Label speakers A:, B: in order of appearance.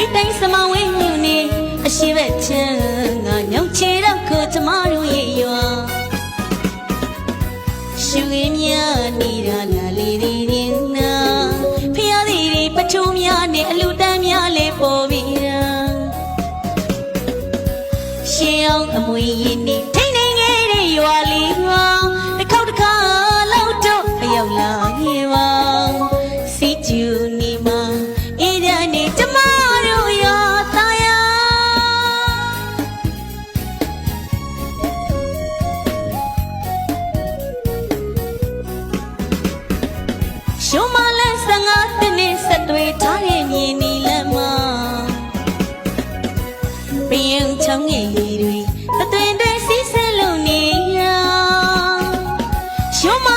A: ဝိသိန်းစမဝိငုနေအရှိဘက်ချမ်းငါညောင်ချေတော့ကိုကျမတို့ရဲ့ရွာရှူရင်းများနေတာလာလီဒီဒီနာဖျားသည်တွေပထုံးများနဲ့အလူတန်းများလဲပေါ်ပြီးတာရှင်အောင်အမွေရင်းနေထိန်နေခဲ့တဲ့ရွာလေးမှာတစ်ခေါက်တစ်ခါလောက်တော့အရောက်လာခဲ့ပါစီကျူနီမာအေးရနေကျမ ရှုံးမလန်းစငါတနေ့ဆက်တွေ့ထားရဲ့မြင်နီလမ်းမှာပင်ချောင်းငယ်တွေတသွင်တွေစီးဆက်လို့နေရရှုံးမ